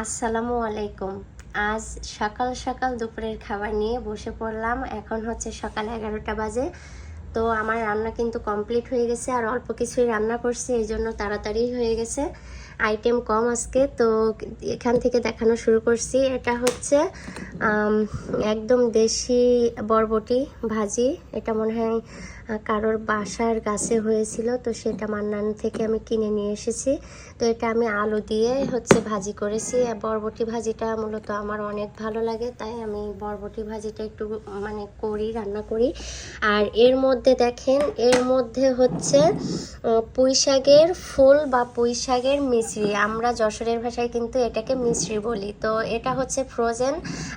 আসসালামু আলাইকুম। আজ সকাল সকাল দুপুরের খাবার নিয়ে বসে পড়লাম। এখন হচ্ছে সকাল এগারোটা বাজে। তো আমার রান্না কিন্তু কমপ্লিট হয়ে গেছে আর অল্প কিছুই রান্না করছি, এই জন্য তাড়াতাড়ি হয়ে গেছে। আইটেম কম আজকে, তো এখান থেকে দেখানো শুরু করছি। এটা হচ্ছে একদম দেশি বরবটি ভাজি। এটা মনে হয় কারোর বাসার গাছে হয়েছিল, তো সেটা মান্নান থেকে আমি কিনে নিয়ে এসেছি। তো এটা আমি আলু দিয়ে হচ্ছে ভাজি করেছি। বরবটি ভাজিটা মূলত আমার অনেক ভালো লাগে, তাই আমি বরবটি ভাজিটা একটু মানে করি, রান্না করি। আর এর মধ্যে দেখেন, এর মধ্যে হচ্ছে পুঁই শাকের ফুল বা পুঁই শাকের মিশ্রি আমরা যশোরের ভাষায় কিন্তু এটাকে মিশ্রি বলি। তো এটা হচ্ছে ফ্রোজেন,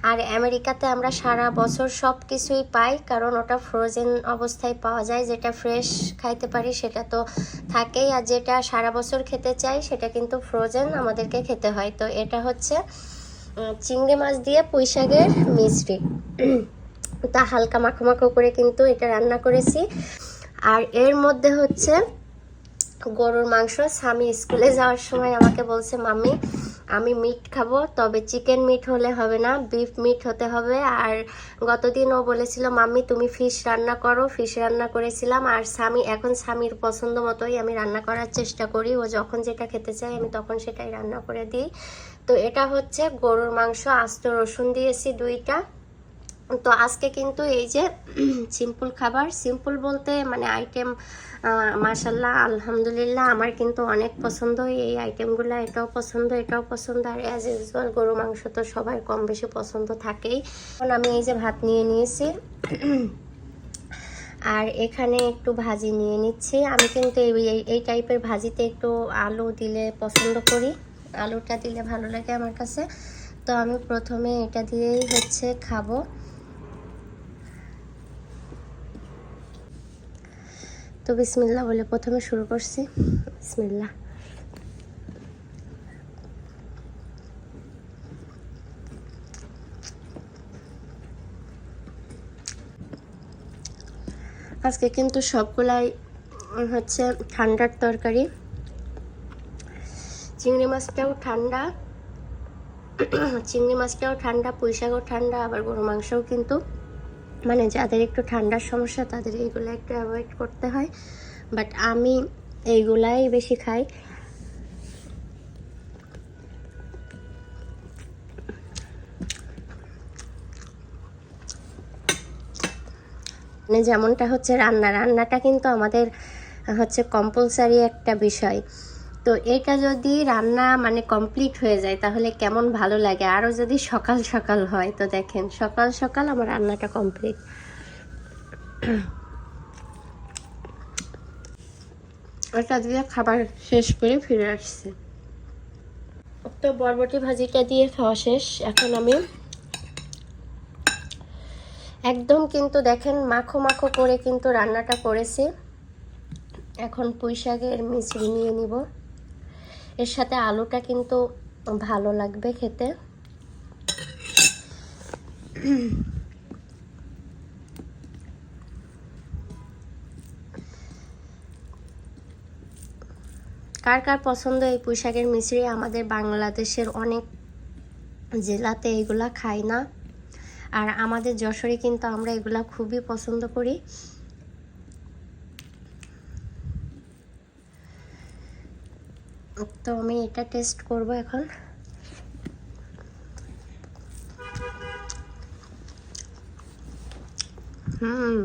আর আমেরিকাতে আমরা সারা বছর সব কিছুই পাই, কারণ ওটা ফ্রোজেন অবস্থায় পাওয়া যায়। যেটা ফ্রেশ খাইতে পারি সেটা তো থাকেই, আর যেটা সারা বছর খেতে চাই সেটা কিন্তু ফ্রোজেন আমাদেরকে খেতে হয়। তো এটা হচ্ছে চিংড়ি মাছ দিয়ে পুঁই মিশ্রি তা হালকা মাখো মাখো করে কিন্তু এটা রান্না করেছি। আর এর মধ্যে হচ্ছে গরুর মাংস। স্বামী স্কুলে যাওয়ার সময় আমাকে বলছে, মাম্মি আমি মিট খাব, তবে চিকেন মিট হলে হবে না বিফ মিট হতে হবে। আর গতদিন ও বলেছিল, মাম্মি, তুমি ফিশ রান্না করো। ফিশ রান্না করেছিলাম, আর স্বামী, এখন স্বামীর পছন্দ মতোই আমি রান্না করার চেষ্টা করি। ও যখন যেটা খেতে চাই আমি তখন সেটাই রান্না করে দিই। তো এটা হচ্ছে গরুর মাংস, আস্ত রসুন দিয়েছি দুইটা। তো আজকে কিন্তু এই যে সিম্পল খাবার সিম্পল বলতে মানে আইটেম মাশাল্লাহ আলহামদুলিল্লাহ আমার কিন্তু অনেক পছন্দ। এই আইটেমগুলো এটাও পছন্দ এটাও পছন্দ। আর অ্যাজ ইউজুয়াল গরু মাংস তো সবাই কম বেশি পছন্দ থাকেই। এখন আমি এই যে ভাত নিয়ে নিয়েছি। আর এখানে একটু ভাজি নিয়ে নিচ্ছি। আমি কিন্তু এই- এই টাইপের ভাজিতে একটু আলু দিলে পছন্দ করি। আলুটা দিলে ভালো লাগে আমার কাছে। তো আমি প্রথমে এটা দিয়েই হচ্ছে খাব। তো বিসমিল্লা বলে প্রথমে শুরু করছি। বিসমিল্লা আজকে কিন্তু সবগুলাই হচ্ছে ঠান্ডার তরকারি। চিংড়ি মাছটাও ঠান্ডা। চিংড়ি মাছটাও ঠান্ডা পুঁই শাকও ঠান্ডা, আবার গরু মাংসও কিন্তু মানে যাদের একটু ঠান্ডার সমস্যা, তাদের এইগুলো একটু অ্যাভয়েড করতে হয়। বাট আমি এইগুলাই বেশি খাই। মানে যেমনটা হচ্ছে রান্না, রান্নাটা কিন্তু আমাদের হচ্ছে কম্পালসারি একটা বিষয়। তো এটা যদি রান্না মানে কমপ্লিট হয়ে যায় তাহলে কেমন ভালো লাগে? আরও যদি সকাল সকাল হয় তো দেখেন সকাল সকাল আমার রান্নাটা কমপ্লিট ওটা দিয়ে খাবার শেষ করে ফিরে আসছি। তো বরবটি ভাজিটা দিয়ে খাওয়া শেষ। এখন আমি একদম কিন্তু দেখেন মাখো মাখো করে কিন্তু রান্নাটা করেছি। এখন পুঁই শাকের মিশ্রি নিয়ে নিব। এর সাথে আলুটা কিন্তু ভালো লাগবে খেতে। কার কার পছন্দ এই পুঁই শাকের মিশ্রি আমাদের বাংলাদেশের অনেক জেলাতে এগুলা খাই না। আর আমাদের যশোরে কিন্তু আমরা এগুলা খুবই পছন্দ করি। তো আমি এটা টেস্ট করব এখন। হুম।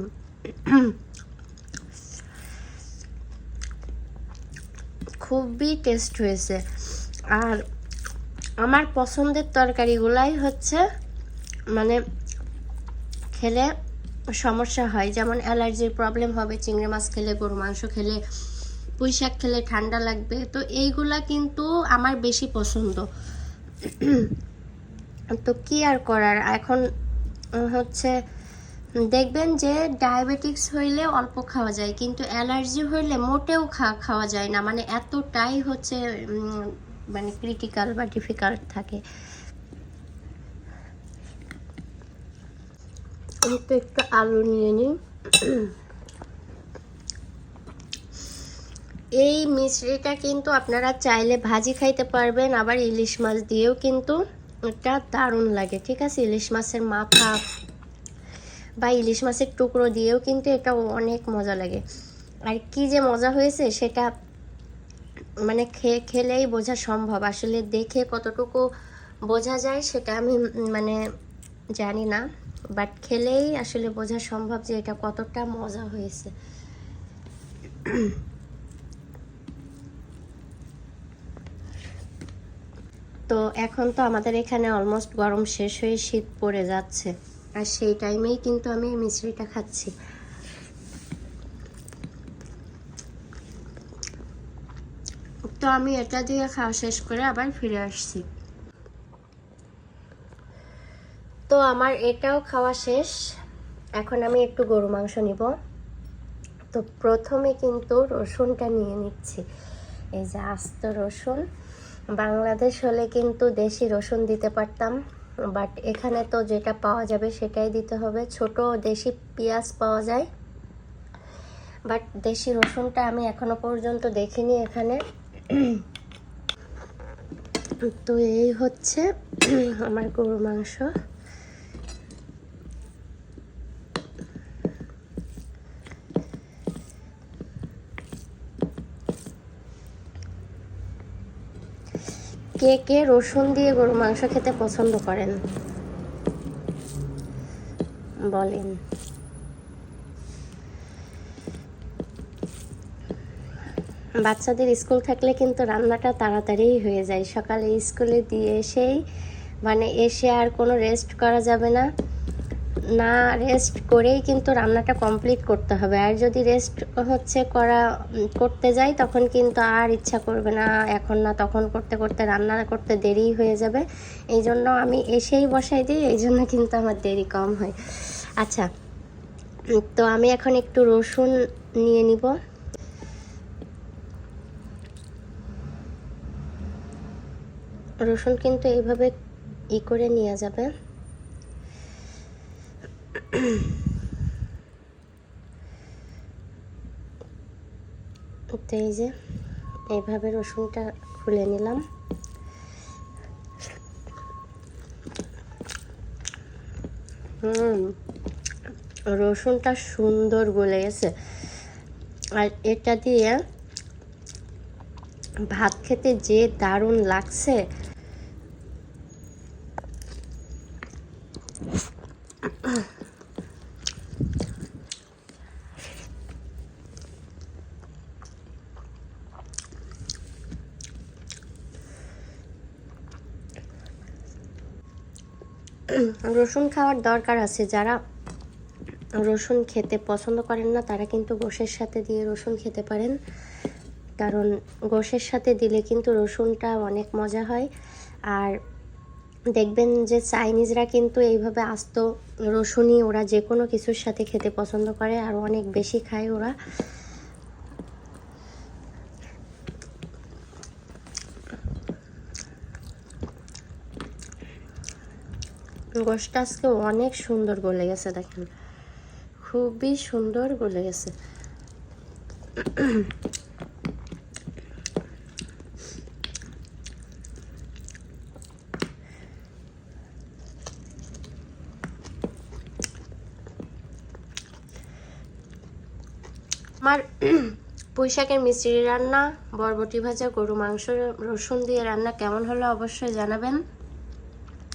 খুবই টেস্ট হয়েছে। আর আমার পছন্দের তরকারিগুলাই হচ্ছে মানে খেলে সমস্যা হয়। যেমন অ্যালার্জির প্রবলেম হবে, চিংড়ি মাছ খেলে গরু মাংস খেলে পুঁই শাক খেলে ঠান্ডা লাগবে। তো এইগুলা কিন্তু আমার বেশি পছন্দ। তো কি আর করার? এখন হচ্ছে দেখবেন যে ডায়াবেটিক্স হইলে অল্প খাওয়া যায়, কিন্তু অ্যালার্জি হইলে মোটেও খাওয়া যায় না। মানে এতটাই হচ্ছে মানে ক্রিটিক্যাল বা ডিফিকাল্ট থাকে। আমি তো একটু আলু নিয়ে নিই। এই মিশ্রিটা কিন্তু আপনারা চাইলে ভাজি খাইতে পারবেন, আবার ইলিশ মাছ দিয়েও কিন্তু এটা দারুণ লাগে, ঠিক আছে? ইলিশ মাছের মাথা বা ইলিশ মাছের টুকরো দিয়েও কিন্তু এটা অনেক মজা লাগে। আর কি যে মজা হয়েছে সেটা মানে খেয়ে খেলেই বোঝা সম্ভব। আসলে দেখে কতটুকু বোঝা যায় সেটা আমি মানে জানি না, বাট খেলেই আসলে বোঝা সম্ভব যে এটা কতটা মজা হয়েছে। তো এখন তো আমাদের এখানে অলমোস্ট গরম শেষ হয়ে শীত পড়ে যাচ্ছে। আর সেই টাইমেই কিন্তু আমি মিশ্রিটা খাচ্ছি। তো আমি এটা দিয়ে খাওয়া শেষ করে আবার ফিরে আসছি। তো আমার এটাও খাওয়া শেষ। এখন আমি একটু গরু মাংস নিব। তো প্রথমে কিন্তু রসুনটা নিয়ে নিচ্ছি। এই যে আস্ত রসুন। বাংলাদেশ হলে কিন্তু দেশি রসুন দিতে পারতাম বাট এখানে তো যেটা পাওয়া যাবে সেটাই দিতে হবে। ছোট দেশি পেঁয়াজ পাওয়া যায় বাট দেশি রসুনটা আমি এখনও পর্যন্ত দেখিনি এখানে। তো এই হচ্ছে আমার গরু মাংস। কে কে রসুন দিয়ে গরু মাংস খেতে পছন্দ করেন? বলেন। বাচ্চাদের স্কুল থাকলে কিন্তু রান্নাটা তাড়াতাড়িই হয়ে যায়। সকালে স্কুলে দিয়ে এসেই মানে এসে আর কোনো রেস্ট করা যাবে না। না রেস্ট করেই কিন্তু রান্নাটা কমপ্লিট করতে হবে। আর যদি রেস্ট হচ্ছে করা করতে যাই, তখন কিন্তু আর ইচ্ছা করবে না। এখন না, তখন করতে করতে, রান্না করতে দেরি হয়ে যাবে। এই জন্য আমি এসেই বসাই দিই, এই জন্য কিন্তু আমার দেরি কম হয়। আচ্ছা তো আমি এখন একটু রসুন নিয়ে নিব। রসুন কিন্তু এইভাবে ই করে নেওয়া যাবে। তো এই যে, এইভাবে রসুনটা খুলে নিলাম। হুম, রসুনটা সুন্দর গলে গেছে। আর এটা দিয়ে ভাত খেতে যে দারুণ লাগছে রসুন খাওয়ার দরকার আছে। যারা রসুন খেতে পছন্দ করেন না, তারা কিন্তু গোশের সাথে দিয়ে রসুন খেতে পারেন। কারণ গোশের সাথে দিলে কিন্তু রসুনটা অনেক মজা হয়। আর দেখবেন যে চাইনিজরা কিন্তু এইভাবে আস্ত রসুনই ওরা যে কোনো কিছুর সাথে খেতে পছন্দ করে, আর অনেক বেশি খায় ওরা। গোশটা আজকে অনেক সুন্দর গলে গেছে, দেখেন। খুবই সুন্দর গলে গেছে। আমার পুঁইশাকের মিষ্টি রান্না, বরবটি ভাজা, গরু মাংস, রসুন দিয়ে রান্না কেমন হলো অবশ্যই জানাবেন।